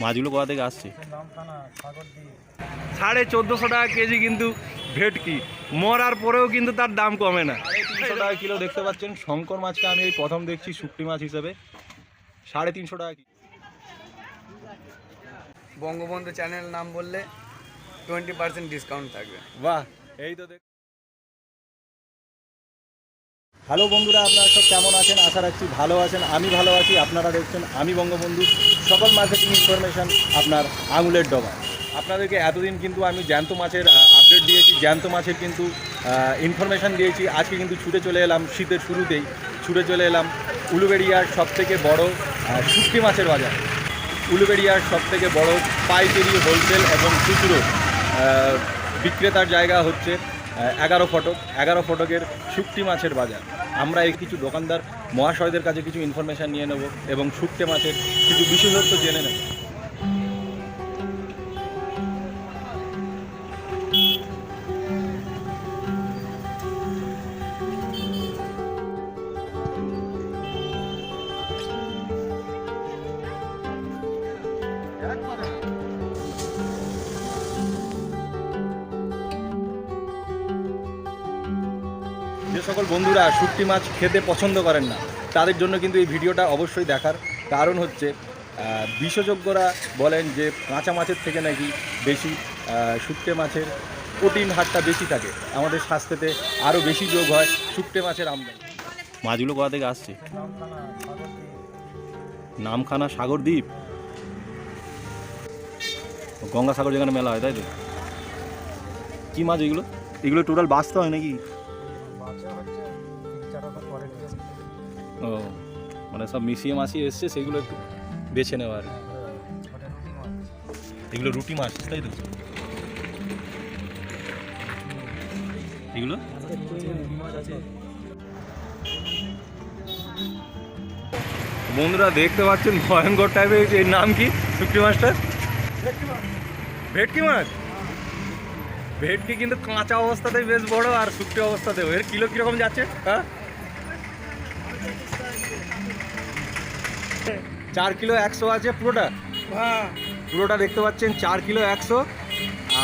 মাছগুলো কোথা থেকে আসছে? সাড়ে চোদ্দোশো টাকা কেজি কিন্তু ভেটকি। মরার পরেও কিন্তু তার দাম কমে না। তিনশো টাকা কিলো দেখতে পাচ্ছেন। শঙ্কর মাছকে আমি এই প্রথম দেখছি শুকটি মাছ হিসেবে। সাড়ে তিনশো টাকা কি- বঙ্গবন্ধু চ্যানেল নাম বললে টোয়েন্টি পার্সেন্ট ডিসকাউন্ট থাকবে। বাহ এই তো দেখ হ্যালো বন্ধুরা, আপনারা সব কেমন আছেন? আশা রাখছি ভালো আছেন। আমি ভালো আছি, আপনারা দেখছেন আমি বঙ্গবন্ধু। সকল মার্কেটিং ইনফরমেশন আপনার আঙুলের ডগা আপনাদেরকে এতদিন কিন্তু আমি জ্যান্ত মাছের আপডেট দিয়েছি, জ্যান্ত মাছের কিন্তু ইনফরমেশন দিয়েছি। আজকে কিন্তু ছুটে চলে এলাম শীতের শুরুতেই। ছুটে চলে এলাম উলুবেড়িয়ার সব থেকে বড় শুটকি মাছের বাজার। উলুবেড়িয়ার সব থেকে বড় পাইকারি হোলসেল এবং খুচরো বিক্রেতার জায়গা হচ্ছে এগারো ফটক। এগারো ফটকের শুক্তি মাছের বাজার। আমরা এই কিছু দোকানদার মহাশয়দের কাছে কিছু ইনফরমেশান নিয়ে নেব এবং শুক্তে মাছের কিছু বিশেষত্ব জেনে নেব। সকল বন্ধুরা শুটকি মাছ খেতে পছন্দ করেন না তাদের জন্য কিন্তু এই ভিডিওটা অবশ্যই দেখার কারণ হচ্ছে বিশেষজ্ঞরা বলেন যে কাঁচা মাছের থেকে নাকি বেশি শুটকে মাছের প্রোটিন হারটা বেশি থাকে আমাদের স্বাস্থ্যতে আরও বেশি যোগ হয় শুটকে মাছের আমদানি। মাছগুলো কোথা থেকে আসছে? নামখানা সাগর সাগরদ্বীপ গঙ্গাসাগর যেখানে মেলা হয় তাই তো? কী মাছ এগুলো? এগুলো টোটাল বাঁচতে হয় নাকি? ও মানে সব মিশিয়ে মাসিয়ে এসছে, সেগুলো একটু বেছে নেওয়া আর এগুলো রুটি মাছ, তাই তো? এগুলো? বন্ধুরা, দেখতে পাচ্ছেন ভয়ঙ্কর টাইপের এর নাম কি? শুক্তি মাছটা? ভেটকি মাছ? ভেটকি কিন্তু কাঁচা অবস্থাতেই বেশ বড় আর শুকটি অবস্থাতেও। এর কিলো কীরকম যাচ্ছে? হ্যাঁ? চার কিলো একশো আছে পুরোটা? পুরোটা দেখতে পাচ্ছেন চার কিলো একশো।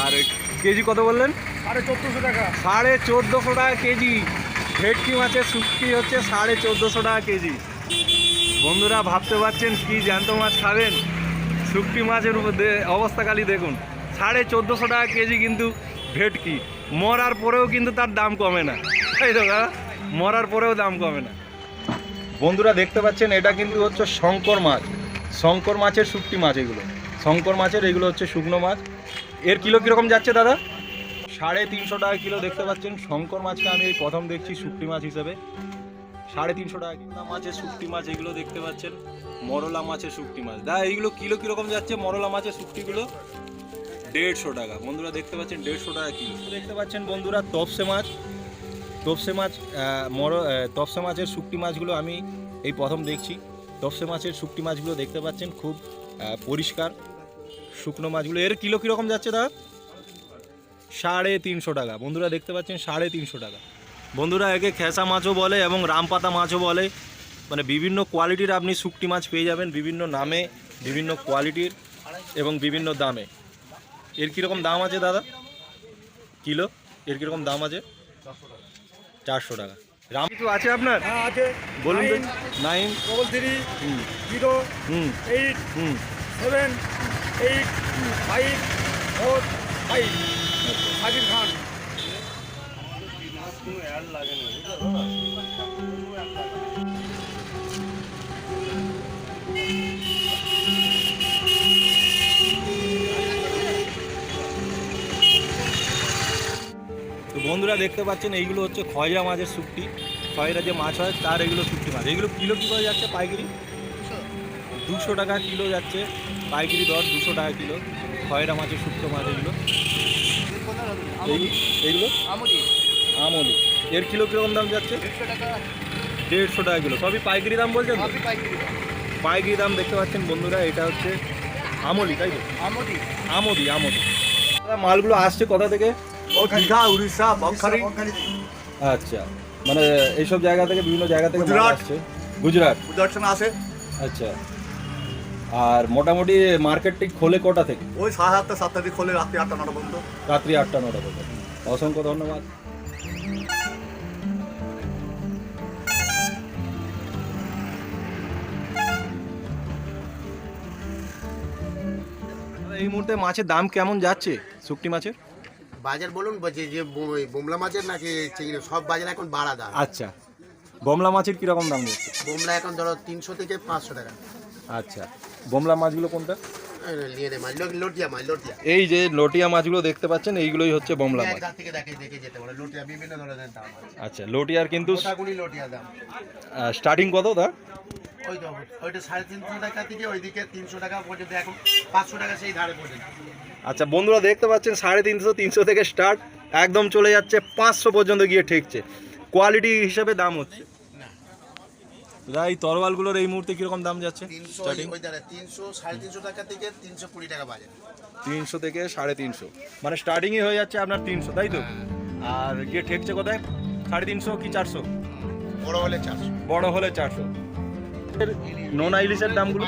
আর কেজি কত বললেন? সাড়ে চোদ্দোশো টাকা। সাড়ে চোদ্দোশো টাকা কেজি। ভেটকি মাছের শুটকি হচ্ছে সাড়ে চোদ্দোশো টাকা কেজি। বন্ধুরা ভাবতে পারছেন কি জ্যান্ত মাছ খাবেন? শুটকি মাছের অবস্থা খালি দেখুন। সাড়ে চোদ্দোশো টাকা কেজি কিন্তু ভেটকি। মরার পরেও কিন্তু তার দাম কমে না। তাই তো মরার পরেও দাম কমে না। বন্ধুরা দেখতে পাচ্ছেন, এটা কিন্তু হচ্ছে শঙ্কর মাছ। শঙ্কর মাছের শুটকি মাছ এগুলো। শঙ্কর মাছের এগুলো হচ্ছে শুকনো মাছ। এর কিলো কীরকম যাচ্ছে দাদা? সাড়ে তিনশো টাকা কিলো দেখতে পাচ্ছেন। শঙ্কর মাছকে আমি এই প্রথম দেখছি শুকটি মাছ হিসেবে। সাড়ে তিনশো টাকা মাছের শুকটি মাছ এগুলো দেখতে পাচ্ছেন। মরলা মাছের শুকটি মাছ। দা এইগুলো কিলো কীরকম যাচ্ছে? মরলা মাছের শুকটিগুলো দেড়শো টাকা। বন্ধুরা দেখতে পাচ্ছেন, দেড়শো টাকা কিলো। দেখতে পাচ্ছেন বন্ধুরা, তপসে মাছ। তপসে মাছ মর তপসে মাছের শুকটি মাছগুলো আমি এই প্রথম দেখছি। তপসে মাছের শুকটি মাছগুলো দেখতে পাচ্ছেন, খুব পরিষ্কার। শুকনো মাছগুলো, এর কিলো কীরকম যাচ্ছে দাদা? সাড়ে তিনশো টাকা। বন্ধুরা দেখতে পাচ্ছেন, সাড়ে তিনশো টাকা। বন্ধুরা একে খেসা মাছও বলে এবং রামপাতা মাছও বলে। মানে বিভিন্ন কোয়ালিটির আপনি শুকটি মাছ পেয়ে যাবেন, বিভিন্ন নামে, বিভিন্ন কোয়ালিটির এবং বিভিন্ন দামে। এর কীরকম দাম আছে দাদা? কিলো? এর কীরকম দাম আছে? চারশো টাকা। রাম কিছু আছে আপনার? হ্যাঁ আছে। বলুন তো। Nine double three hmm. Zero hmm. Eight hmm. Seven eight five four five Sakib Khan. তো বন্ধুরা দেখতে পাচ্ছেন এইগুলো হচ্ছে খয়রা মাছের শুক্তি খয়রা যে মাছ হয় তার এগুলো শুক্তি মাছ। এগুলো কিলো কী করে যাচ্ছে পাইকারি? দুশো টাকা কিলো যাচ্ছে। পাইকারি দর দুশো টাকা কিলো। খয়রা মাছের শুক্তো মাছ এগুলো। এইগুলো? আমলি। এর কিলো কীরকম দাম যাচ্ছে? দেড়শো টাকা কিলো। সবই পাইকারি দাম বলছেন? পাইকারি দাম। দেখতে পাচ্ছেন বন্ধুরা এটা হচ্ছে আমলি তাই তো? আমদি আমদি আমদি মালগুলো আসছে কোথা থেকে? দীঘা উড়িষ্যা বকখালি। আচ্ছা। মানে এইসব জায়গা থেকে বিভিন্ন জায়গা থেকে গুজরাট। আসছে। গুজরাট। দর্শন আসে। আচ্ছা। আর মোটামুটি মার্কেটটি খোলে কটা থেকে? ওই সাড়ে সাতটা সাতটা দিকে খোলে রাত্রি আটটা নটা পর্যন্ত। রাত্রি আটটা নটা পর্যন্ত। অসংখ্য ধন্যবাদ। এই মুহূর্তে মাছের দাম কেমন যাচ্ছে? শুকটি মাছের? বাজার বলুন যে বো- বোমলা মাছের নাকি চিংড়ি সব বাজার এখন বাড়া দাম। আচ্ছা। বোমলা মাছের কীরকম দাম যাচ্ছে বোমলা এখন ধরো তিনশো থেকে পাঁচশো টাকা। আচ্ছা। বোমলা মাছগুলো কোনটা? এই মাছ মাছ যে লটিয়া মাছগুলো দেখতে পাচ্ছেন এইগুলোই হচ্ছে বোমলা মাছ। দাম আছে। আচ্ছা লটিয়ার কিন্তু স্টার্টিং কত পর্যন্ত আচ্ছা বন্ধুরা দেখতে পাচ্ছেন সাড়ে তিনশো তিনশো থেকে স্টার্ট একদম চলে যাচ্ছে পাঁচশো পর্যন্ত গিয়ে ঠেকছে। কোয়ালিটি হিসেবে দাম হচ্ছে। দাদা এই তরোয়ালগুলোর এই মুহূর্তে কীরকম দাম যাচ্ছে? তিনশো সাড়ে তিনশো টাকা থেকে তিনশো কুড়ি টাকা বাজার তিনশো থেকে সাড়ে তিনশো। মানে স্টার্টিংই হয়ে যাচ্ছে আপনার তিনশো তাই তো? আর গিয়ে ঠেকছে কোথায়? সাড়ে তিনশো কি চারশো? বড় হলে চারশো। বড় হলে চারশো। নন আইলিশের দামগুলো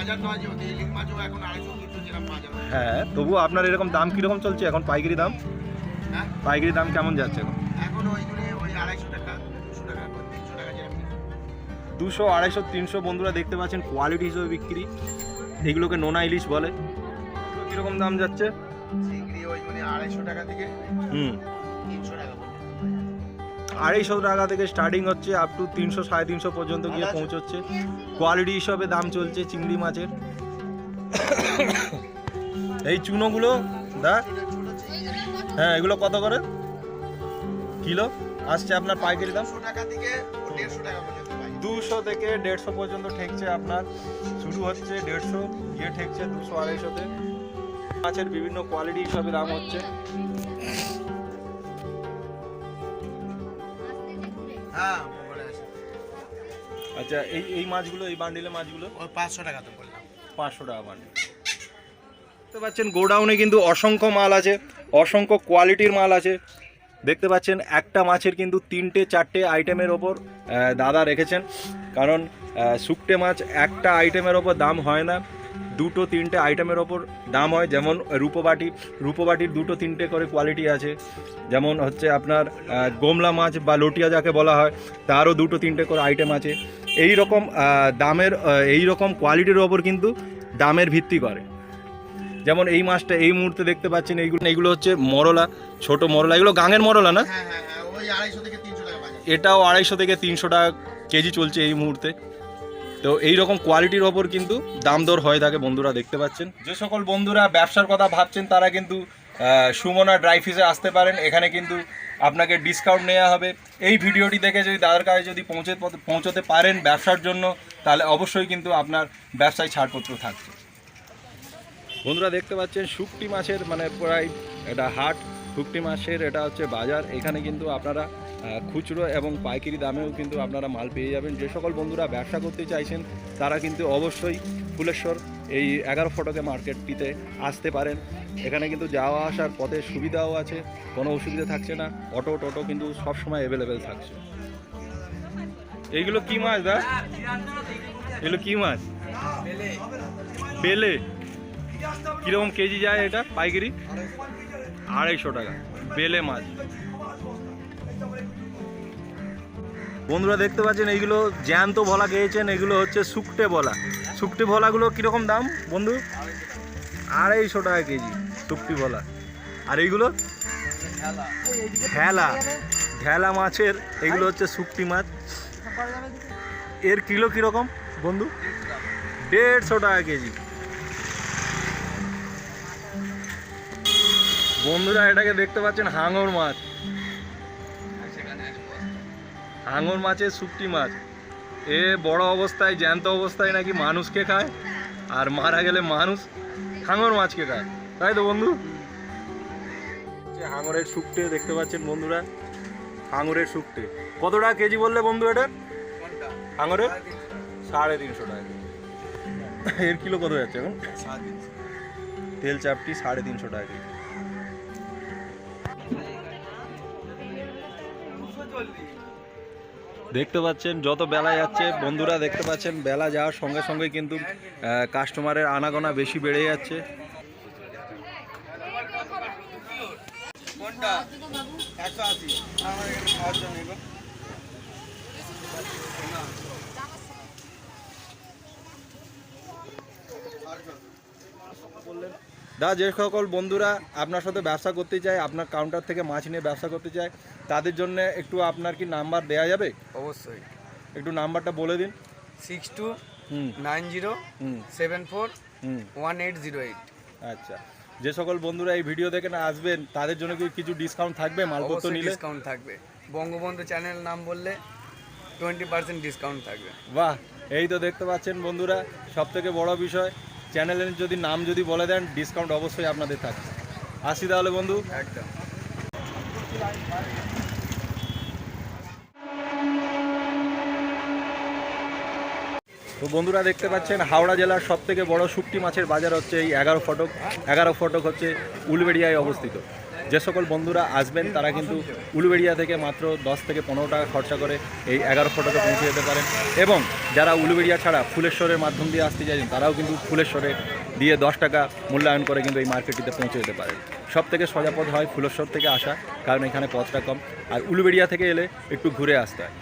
হ্যাঁ। তবু আপনার এরকম দাম কীরকম চলছে এখন? পাইকারি দাম? হ্যাঁ? পাইকারি দাম কেমন যাচ্ছে এখন? এখন দুশো আড়াইশো তিনশো বন্ধুরা দেখতে পাচ্ছেন কোয়ালিটি হিসেবে বিক্রি। এগুলোকে নোনা ইলিশ বলে। কীরকম দাম যাচ্ছে? আড়াইশো টাকা থেকে হুম। তিনশো টাকা আড়াইশো টাকা থেকে স্টার্টিং হচ্ছে আপ টু তিনশো সাড়ে তিনশো পর্যন্ত গিয়ে পৌঁছচ্ছে। কোয়ালিটি হিসাবে দাম চলছে চিংড়ি মাছের। এই চুনোগুলো দা? হ্যাঁ এগুলো কত করে? কিলো? আসছে আপনার পাইকারি দাম? টাকা থেকে দেড়শো টাকা দুশো থেকে দেড়শো পর্যন্ত ঠেকছে আপনার। শুরু হচ্ছে দেড়শো গিয়ে ঠেকছে দুশো আড়াইশোতে মাছের বিভিন্ন কোয়ালিটি হিসাবে দাম হচ্ছে। হ্যাঁ আচ্ছা এই এই মাছগুলো এই বান্ডিলে মাছগুলো? ওই পাঁচশো টাকা তো বললাম। পাঁচশো টাকা বান্ডিল দেখতে পাচ্ছেন গোডাউনে কিন্তু অসংখ্য মাল আছে অসংখ্য কোয়ালিটির মাল আছে। দেখতে পাচ্ছেন একটা মাছের কিন্তু তিনটে চারটে আইটেমের ওপর দাদা রেখেছেন। কারণ শুকটে মাছ একটা আইটেমের ওপর দাম হয় না, দুটো তিনটে আইটেমের ওপর দাম হয়। যেমন রূপবাটি, রূপবাটির দুটো তিনটে করে কোয়ালিটি আছে। যেমন হচ্ছে আপনার গোমলা মাছ বা লটিয়া যাকে বলা হয়, তারও দুটো তিনটে করে আইটেম আছে। এই রকম দামের এই রকম কোয়ালিটির ওপর কিন্তু দামের ভিত্তি করে। যেমন এই মাছটা এই মুহূর্তে দেখতে পাচ্ছেন, এইগুলো এইগুলো হচ্ছে মরলা, ছোট মরলা। এগুলো গাঙের মরলা না? হ্যাঁ হ্যাঁ হ্যাঁ ওই আড়াইশো থেকে এটাও আড়াইশো থেকে তিনশো টাকা কেজি চলছে এই মুহূর্তে। তো এই রকম কোয়ালিটির ওপর কিন্তু দাম দর হয়ে থাকে বন্ধুরা, দেখতে পাচ্ছেন। যে সকল বন্ধুরা ব্যবসার কথা ভাবছেন, তারা কিন্তু সুমনা ড্রাই ফিশে আসতে পারেন। এখানে কিন্তু আপনাকে ডিসকাউন্ট নেওয়া হবে। এই ভিডিওটি দেখে যদি দাদার কাছে যদি পৌঁছে পৌঁছতে পারেন ব্যবসার জন্য, তাহলে অবশ্যই কিন্তু আপনার ব্যবসায় ছাড়পত্র থাকছে। বন্ধুরা, দেখতে পাচ্ছেন, শুকটি মাছের মানে প্রায় এটা হাট, শুকটি মাছের এটা হচ্ছে বাজার। এখানে কিন্তু আপনারা খুচরো এবং পাইকারি দামেও কিন্তু আপনারা মাল পেয়ে যাবেন। যে সকল বন্ধুরা ব্যবসা করতে চাইছেন, তারা কিন্তু অবশ্যই ফুলেশ্বর এই এগারো ফটকে মার্কেটটিতে আসতে পারেন। এখানে কিন্তু যাওয়া আসার পথে সুবিধাও আছে, কোনো অসুবিধা থাকছে না। অটো, টোটো কিন্তু সবসময় অ্যাভেলেবেল থাকছে। এইগুলো কি মাছ, দা? এগুলো কি মাছ? বেলে। কীরকম কেজি যায় এটা, পাইকারি? আড়াইশো টাকা। বেলে মাছ। বন্ধুরা দেখতে পাচ্ছেন, এইগুলো জ্যান্ত ভলা খেয়েছেন, এগুলো হচ্ছে শুকটে ভলা। শুকটে ভলাগুলো কীরকম দাম, বন্ধু? আড়াইশো টাকা কেজি, শুকটি ভলা। আর এইগুলো? ঢেলা ঢেলা মাছের, এগুলো হচ্ছে শুকটি মাছ। এর কিলো কীরকম, বন্ধু? দেড়শো টাকা কেজি। বন্ধুরা, এটাকে দেখতে পাচ্ছেন, হাঙর মাছ। হাঙর মাছের শুকটি মাছ। এ বড় অবস্থায় জ্যান্ত অবস্থায় নাকি মানুষকে খায়? আর মারা গেলে মানুষ হাঙর মাছকে খায়। তাই তো বন্ধু? যে হাঙরের শুকটে দেখতে পাচ্ছেন বন্ধুরা? হাঙরের শুকটে কত টাকা কেজি বললে বন্ধু এটা? হাঙরের সাড়ে তিনশো টাকা। এর কিলো কত যাচ্ছে এখন? তেল চাপটি সাড়ে তিনশো টাকা কেজি। দেখতে পাচ্ছেন, যত বেলা যাচ্ছে, বন্ধুরা দেখতে পাচ্ছেন, বেলা যাওয়ার সঙ্গে সঙ্গে কিন্তু কাস্টমারের আনাগোনা বেশি বেড়ে যাচ্ছে। কোনটা? দা যে সকল বন্ধুরা আপনার সাথে ব্যবসা করতে চায় আপনার কাউন্টার থেকে মাছ নিয়ে ব্যবসা করতে চায় তাদের জন্য একটু আপনার কি নাম্বার দেওয়া যাবে? অবশ্যই। একটু নাম্বারটা বলে দিন। Six two nine zero hmm. Seven four hmm. One eight zero eight আচ্ছা। যে সকল বন্ধুরা এই ভিডিও দেখে না আসবেন তাদের জন্য কি কিছু ডিসকাউন্ট থাকবে? মালপত্র নিলে? ডিসকাউন্ট থাকবে। বঙ্গবন্ধু চ্যানেল নাম বললে টোয়েন্টি পার্সেন্ট ডিসকাউন্ট থাকবে। বাহ! এই তো দেখতে পাচ্ছেন বন্ধুরা সব থেকে বড় বিষয় চ্যানেলের যদি নাম যদি বলে দেন ডিসকাউন্ট অবশ্যই আপনাদের থাকবে। আসি তাহলে বন্ধু। একদম। তো বন্ধুরা দেখতে পাচ্ছেন হাওড়া জেলার সবথেকে বড় শুকটি মাছের বাজার হচ্ছে এই এগারো ফটক। এগারো ফটক হচ্ছে উলবেড়িয়ায় অবস্থিত। যে সকল বন্ধুরা আসবেন, তারা কিন্তু উলুবেড়িয়া থেকে মাত্র দশ থেকে পনেরো টাকা খরচা করে এই এগারো ফটোকে পৌঁছে যেতে পারেন। এবং যারা উলুবেড়িয়া ছাড়া ফুলেশ্বরের মাধ্যম দিয়ে আসতে চাইছেন, তারাও কিন্তু ফুলেশ্বরে দিয়ে দশ টাকা মূল্যায়ন করে কিন্তু এই মার্কেটটিতে পৌঁছে যেতে পারেন। সব থেকে সোজা পথ হয় ফুলেশ্বর থেকে আসা, কারণ এখানে পথটা কম। আর উলুবেড়িয়া থেকে এলে একটু ঘুরে আসতে হয়।